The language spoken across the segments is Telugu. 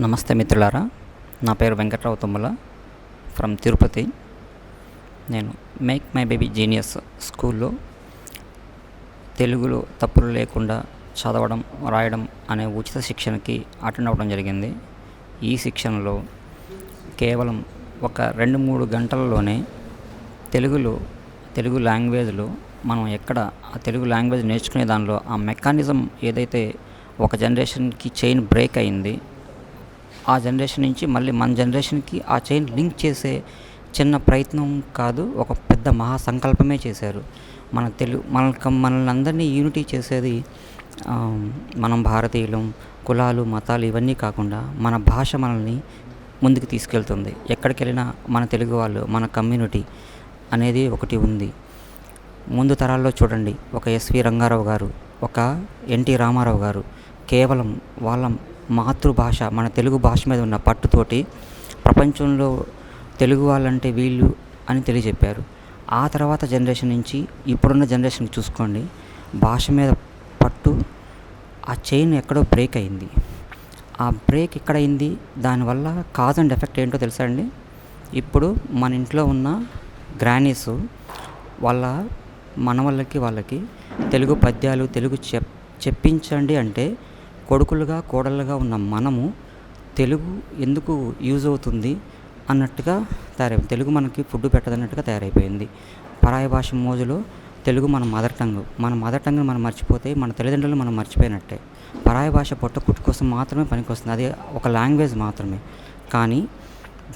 నమస్తే మిత్రులారా. నా పేరు వెంకట్రావు తుమ్మల. ఫ్రమ్ తిరుపతి. నేను మేక్ మై బేబీ జీనియస్ స్కూల్లో తెలుగులో తప్పులు లేకుండా చదవడం రాయడం అనే ఉచిత శిక్షణకి అటెండ్ అవ్వడం జరిగింది. ఈ శిక్షణలో కేవలం ఒక రెండు మూడు గంటలలోనే తెలుగులో తెలుగు లాంగ్వేజ్లో మనం ఎక్కడ ఆ తెలుగు లాంగ్వేజ్ నేర్చుకునే దానిలో ఆ మెకానిజం ఏదైతే ఒక జనరేషన్కి చైన్ బ్రేక్ అయింది ఆ జనరేషన్ నుంచి మళ్ళీ మన జనరేషన్కి ఆ చైన్ లింక్ చేసే చిన్న ప్రయత్నం కాదు ఒక పెద్ద మహా సంకల్పమే చేశారు. మన తెలుగు మన మనల్ని అందరినీ యూనిటీ చేసేది మనం భారతీయులం కులాలు మతాలు ఇవన్నీ కాకుండా మన భాష మనల్ని ముందుకు తీసుకెళ్తుంది. ఎక్కడికి వెళ్ళినా మన తెలుగు వాళ్ళు మన కమ్యూనిటీ అనేది ఒకటి ఉంది. ముందు తరాల్లో చూడండి ఒక ఎస్వి రంగారావు గారు ఒక ఎన్టీ రామారావు గారు కేవలం వాళ్ళ మాతృభాష మన తెలుగు భాష మీద ఉన్న పట్టుతోటి ప్రపంచంలో తెలుగు వాళ్ళంటే వీళ్ళు అని తెలియజెప్పారు. ఆ తర్వాత జనరేషన్ నుంచి ఇప్పుడున్న జనరేషన్ చూసుకోండి భాష మీద పట్టు ఆ చైన్ ఎక్కడో బ్రేక్ అయింది. ఆ బ్రేక్ ఎక్కడైంది దానివల్ల కాజ్ అండ్ ఎఫెక్ట్ ఏంటో తెలుసా అండి? ఇప్పుడు మన ఇంట్లో ఉన్న గ్రానీస్ వాళ్ళ మనవళ్ళకి వాళ్ళకి తెలుగు పద్యాలు తెలుగు చెప్ చెప్పించండి అంటే కొడుకులుగా కోడళ్ళుగా ఉన్న మనము తెలుగు ఎందుకు యూజ్ అవుతుంది అన్నట్టుగా తయారైపోయింది. తెలుగు మనకి ఫుడ్ పెట్టదన్నట్టుగా తయారైపోయింది. పరాయి భాష మోజులో తెలుగు మన మదర్ టంగ్ మన మదర్ టంగ్ని మనం మర్చిపోతే మన తల్లిదండ్రులు మనం మర్చిపోయినట్టే. పరాయి భాష పొట్ట కుట్టు కోసం మాత్రమే పనికొస్తుంది. అది ఒక లాంగ్వేజ్ మాత్రమే. కానీ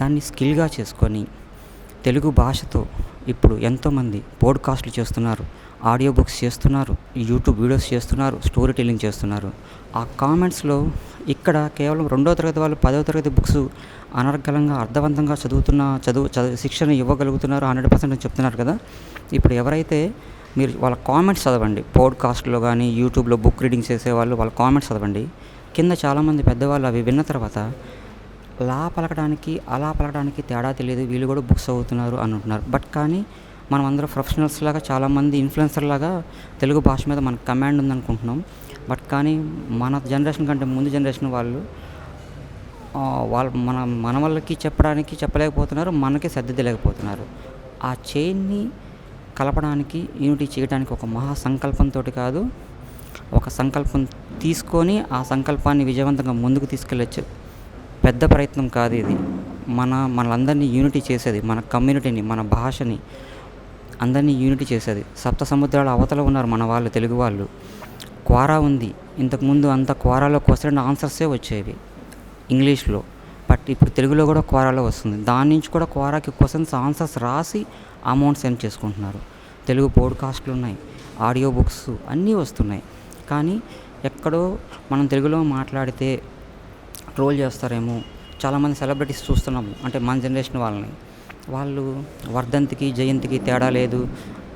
దాన్ని స్కిల్గా చేసుకొని తెలుగు భాషతో ఇప్పుడు ఎంతోమంది పోడ్కాస్ట్లు చేస్తున్నారు. ఆడియో బుక్స్ చేస్తున్నారు యూట్యూబ్ వీడియోస్ చేస్తున్నారు స్టోరీ టెల్లింగ్ చేస్తున్నారు. ఆ కామెంట్స్లో ఇక్కడ కేవలం రెండో తరగతి వాళ్ళు పదవ తరగతి బుక్స్ అనర్గలంగా అర్థవంతంగా చదువుతున్న చదువు చదువు శిక్షణ ఇవ్వగలుగుతున్నారు హండ్రెడ్ పర్సెంట్ చెప్తున్నారు కదా. ఇప్పుడు ఎవరైతే మీరు వాళ్ళ కామెంట్స్ చదవండి పోడ్కాస్ట్లో కానీ యూట్యూబ్లో బుక్ రీడింగ్ చేసేవాళ్ళు వాళ్ళ కామెంట్స్ చదవండి. కింద చాలామంది పెద్దవాళ్ళు అవి విన్న తర్వాత లా పలకడానికి అలా పలకడానికి తేడా తెలియదు వీళ్ళు కూడా బుక్స్ చదువుతున్నారు అని అంటున్నారు. బట్ కానీ మనం అందరూ ప్రొఫెషనల్స్ లాగా చాలామంది ఇన్ఫ్లుయెన్సర్ లాగా తెలుగు భాష మీద మనకు కమాండ్ ఉందనుకుంటున్నాం. బట్ కానీ మన జనరేషన్ కంటే ముందు జనరేషన్ వాళ్ళు వాళ్ళ మన మన వాళ్ళకి చెప్పడానికి చెప్పలేకపోతున్నారు మనకి సర్దిద్దలేకపోతున్నారు ఆ చైన్ని కలపడానికి యూనిటీ చేయడానికి ఒక మహా సంకల్పంతో కాదు ఒక సంకల్పం తీసుకొని ఆ సంకల్పాన్ని విజయవంతంగా ముందుకు తీసుకెళ్ళచ్చు. పెద్ద ప్రయత్నం కాదు ఇది. మన మనందరినీ యూనిటీ చేసేది మన కమ్యూనిటీని మన భాషని. అందరినీ యూనిటీ చేసేది. సప్త సముద్రాల అవతల ఉన్నారు మన వాళ్ళు తెలుగు వాళ్ళు. క్వారా ఉంది. ఇంతకుముందు అంత క్వారాలో క్వశ్చన్ ఆన్సర్సే వచ్చేవి. ఇంగ్లీష్లో బట్ ఇప్పుడు తెలుగులో కూడా క్వారాలో వస్తుంది. దాని నుంచి కూడా క్వారాకి క్వశ్చన్స్ ఆన్సర్స్ రాసి అమౌంట్ సెండ్ చేసుకుంటున్నారు. తెలుగు పోడ్కాస్ట్లు ఉన్నాయి. ఆడియో బుక్స్ అన్నీ వస్తున్నాయి. కానీ ఎక్కడో మనం తెలుగులో మాట్లాడితే ట్రోల్ చేస్తారేమో. చాలామంది సెలబ్రిటీస్ చూస్తున్నాము. అంటే మన జనరేషన్ వాళ్ళని. వాళ్ళు వర్ధంతికి జయంతికి తేడా లేదు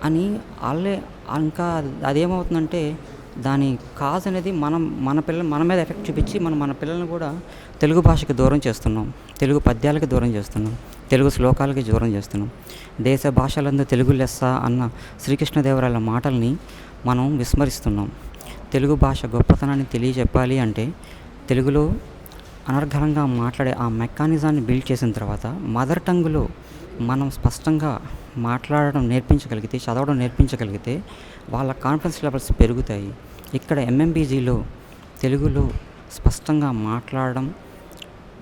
అని వాళ్ళే ఇంకా అదేమవుతుందంటే దాని కాజ్ అనేది మనం మన పిల్లలు మన మీద ఎఫెక్ట్ చూపించి మనం మన పిల్లల్ని కూడా తెలుగు భాషకి దూరం చేస్తున్నాం. తెలుగు పద్యాలకి దూరం చేస్తున్నాం. తెలుగు శ్లోకాలకి దూరం చేస్తున్నాం. దేశ భాషలందు తెలుగు లెస్స అన్న శ్రీకృష్ణదేవరాయల మాటల్ని మనం విస్మరిస్తున్నాం. తెలుగు భాష గొప్పతనాన్ని తెలియజెప్పాలి అంటే తెలుగులో అనర్ఘనంగా మాట్లాడే ఆ మెకానిజాన్ని బిల్డ్ చేసిన తర్వాత మదర్ టంగ్లో మనం స్పష్టంగా మాట్లాడడం నేర్పించగలిగితే చదవడం నేర్పించగలిగితే వాళ్ళ కాన్ఫిడెన్స్ లెవెల్స్ పెరుగుతాయి. ఇక్కడ ఎంఎంబీజీలో తెలుగులో స్పష్టంగా మాట్లాడడం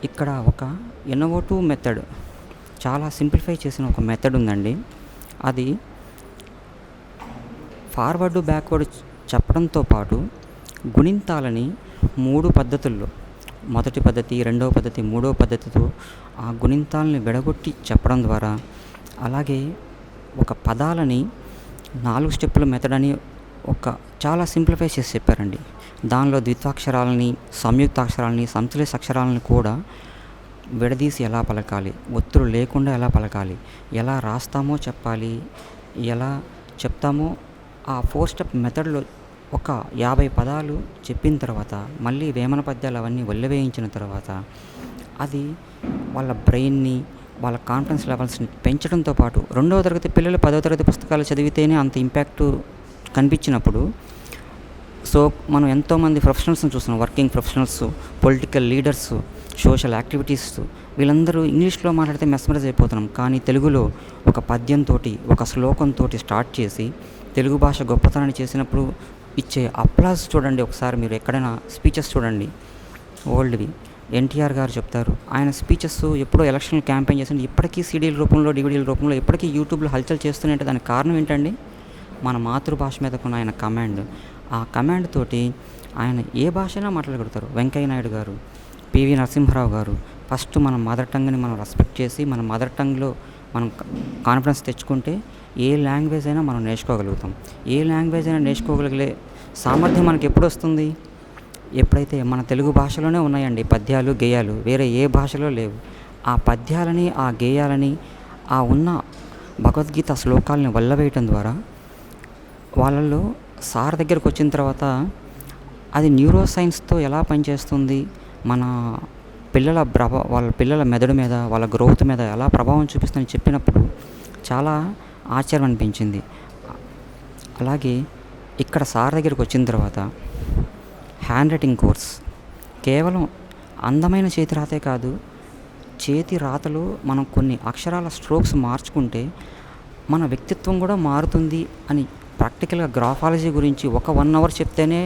ఇక్కడ ఒక ఇన్నోవేటివ్ మెథడ్ చాలా సింప్లిఫై చేసిన ఒక మెథడ్ ఉందండి. అది ఫార్వర్డ్ బ్యాక్వర్డ్ చెప్పడంతో పాటు గుణింతాలని మూడు పద్ధతుల్లో మొదటి పద్ధతి రెండవ పద్ధతి మూడవ పద్ధతితో ఆ గుణింతాలని విడగొట్టి చెప్పడం ద్వారా అలాగే ఒక పదాలని నాలుగు స్టెప్పుల మెథడ్ అని ఒక చాలా సింప్లిఫై చేసి చెప్పారండి. దానిలో ద్విత్వాక్షరాలని సంయుక్తాక్షరాలని సంశ్లేష అక్షరాలని కూడా విడదీసి ఎలా పలకాలి? ఒత్తులు లేకుండా ఎలా పలకాలి? ఎలా రాస్తామో చెప్పాలి? ఎలా చెప్తామో ఆ ఫోర్ స్టెప్ మెథడ్లో ఒక యాభై పదాలు చెప్పిన తర్వాత మళ్ళీ వేమన పద్యాలు అవన్నీ వల్లవేయించిన తర్వాత అది వాళ్ళ బ్రెయిన్ని వాళ్ళ కాన్ఫిడెన్స్ లెవెల్స్ని పెంచడంతో పాటు రెండవ తరగతి పిల్లలు పదవ తరగతి పుస్తకాలు చదివితేనే అంత ఇంపాక్ట్ కనిపించినప్పుడు సో మనం ఎంతోమంది ప్రొఫెషనల్స్ని చూస్తున్నాం. Working professionals political leaders social activities వీళ్ళందరూ ఇంగ్లీష్లో మాట్లాడితే మెస్మరైజ్ అయిపోతున్నాం. కానీ తెలుగులో ఒక పద్యంతో ఒక శ్లోకంతో స్టార్ట్ చేసి తెలుగు భాష గొప్పతనాన్ని చేసినప్పుడు ఇచ్చే అప్లాజ్ చూడండి ఒకసారి మీరు ఎక్కడైనా స్పీచెస్ చూడండి. ఓల్డ్వి ఎన్టీఆర్ గారు చెప్తారు ఆయన స్పీచెస్ ఎప్పుడో ఎలక్షన్ క్యాంపెయిన్ చేసింది ఇప్పటికీ సీడీల రూపంలో డివిడీల రూపంలో ఇప్పటికీ యూట్యూబ్లో హల్చల్ చేస్తున్నాయంటే దానికి కారణం ఏంటండి? మన మాతృభాష మీదకున్న ఆయన కమాండ్ ఆ కమాండ్ తోటి ఆయన ఏ భాషైనా మాట్లాడగలుగుతారు. వెంకయ్య నాయుడు గారు పివి నరసింహారావు గారు ఫస్ట్ మన మదర్ టంగ్ని మనం రెస్పెక్ట్ చేసి మన మదర్ టంగ్లో మనం కాన్ఫిడెన్స్ తెచ్చుకుంటే ఏ లాంగ్వేజ్ అయినా మనం నేర్చుకోగలుగుతాం. ఏ లాంగ్వేజ్ అయినా నేర్చుకోగలిగే సామర్థ్యం మనకి ఎప్పుడు వస్తుంది ఎప్పుడైతే మన తెలుగు భాషలోనే ఉన్నాయండి పద్యాలు గేయాలు వేరే ఏ భాషలో లేవు. ఆ పద్యాలని ఆ గేయాలని ఆ ఉన్న భగవద్గీత శ్లోకాలని వల్లవేయటం ద్వారా వాళ్ళల్లో సార్ దగ్గరకు వచ్చిన తర్వాత అది న్యూరో సైన్స్తో ఎలా పనిచేస్తుంది? మన పిల్లల ప్రభా వాళ్ళ పిల్లల మెదడు మీద వాళ్ళ గ్రోత్ మీద ఎలా ప్రభావం చూపిస్తుందని చెప్పినప్పుడు చాలా ఆశ్చర్యం అనిపించింది. అలాగే ఇక్కడ సార్ దగ్గరికి వచ్చిన తర్వాత హ్యాండ్ రైటింగ్ కోర్స్ కేవలం అందమైన చేతి రాతే కాదు చేతి రాతలో మనం కొన్ని అక్షరాల స్ట్రోక్స్ మార్చుకుంటే మన వ్యక్తిత్వం కూడా మారుతుంది అని ప్రాక్టికల్గా గ్రాఫాలజీ గురించి ఒక వన్ అవర్ చెప్తేనే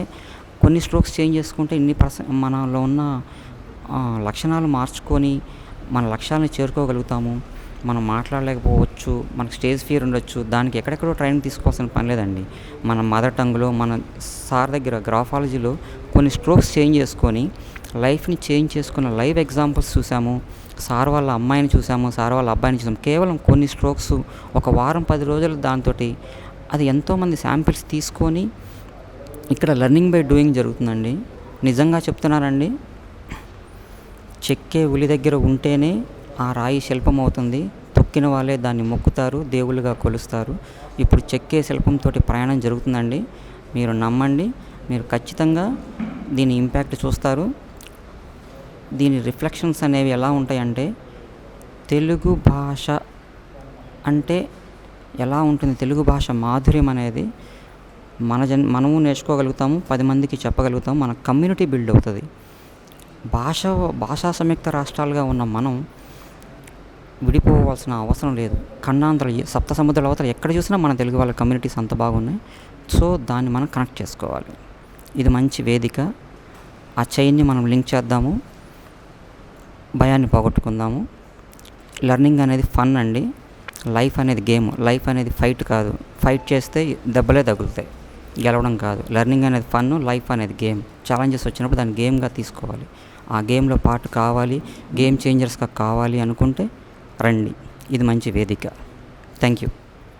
కొన్ని స్ట్రోక్స్ చేంజ్ చేసుకుంటే ఇన్ని పర్స మనలో ఉన్న లక్షణాలు మార్చుకొని మన లక్ష్యాలను చేరుకోగలుగుతాము. మనం మాట్లాడలేకపోవచ్చు మనకు స్టేజ్ ఫియర్ ఉండొచ్చు దానికి ఎక్కడెక్కడో ట్రైనింగ్ తీసుకోవాల్సిన పని లేదండి. మన మదర్ టంగ్లో మన సార్ దగ్గర గ్రాఫాలజీలో కొన్ని స్ట్రోక్స్ చేంజ్ చేసుకొని లైఫ్ని చేంజ్ చేసుకున్న లైవ్ ఎగ్జాంపుల్స్ చూసాము. సార్ వాళ్ళ అమ్మాయిని చూసాము సార్ వాళ్ళ అబ్బాయిని చూసాము. కేవలం కొన్ని స్ట్రోక్స్ ఒక వారం పది రోజులు దాంతో అది ఎంతోమంది శాంపిల్స్ తీసుకొని ఇక్కడ లెర్నింగ్ బై డూయింగ్ జరుగుతుందండి. నిజంగా చెప్తున్నారండి చెక్కే ఉలి దగ్గర ఉంటేనే ఆ రాయి శిల్పం అవుతుంది తొక్కిన వాళ్ళే దాన్ని మొక్కుతారు దేవుళ్ళుగా కొలుస్తారు. ఇప్పుడు చెక్కే శిల్పంతో ప్రయాణం జరుగుతుందండి. మీరు నమ్మండి. మీరు ఖచ్చితంగా దీని ఇంపాక్ట్ చూస్తారు. దీని రిఫ్లెక్షన్స్ అనేవి ఎలా ఉంటాయంటే తెలుగు భాష అంటే ఎలా ఉంటుంది? తెలుగు భాష మాధుర్యం అనేది మన జన్ మనము నేర్చుకోగలుగుతాము పది మందికి చెప్పగలుగుతాము మన కమ్యూనిటీ బిల్డ్ అవుతుంది. భాష భాషా సంయుక్త రాష్ట్రాలుగా ఉన్న మనం విడిపోవాల్సిన అవసరం లేదు. ఖండాంతరాలు సప్త సముద్రాల అవతల ఎక్కడ చూసినా మన తెలుగు వాళ్ళ కమ్యూనిటీస్ అంత బాగున్నాయి. సో దాన్ని మనం కనెక్ట్ చేసుకోవాలి. ఇది మంచి వేదిక. ఆ చైన్ని మనం లింక్ చేద్దాము. భయాన్ని పోగొట్టుకుందాము. లెర్నింగ్ అనేది ఫన్ అండి. లైఫ్ అనేది గేమ్ లైఫ్ అనేది ఫైట్ కాదు. ఫైట్ చేస్తే దెబ్బలే తగులుతాయి. గెలవడం కాదు. లెర్నింగ్ అనేది ఫన్ లైఫ్ అనేది గేమ్ ఛాలెంజెస్ వచ్చినప్పుడు దాన్ని గేమ్గా తీసుకోవాలి. ఆ గేమ్లో పాటు కావాలి. గేమ్ చేంజర్స్గా కావాలి అనుకుంటే రండి. ఇది మంచి వేదిక. Thank you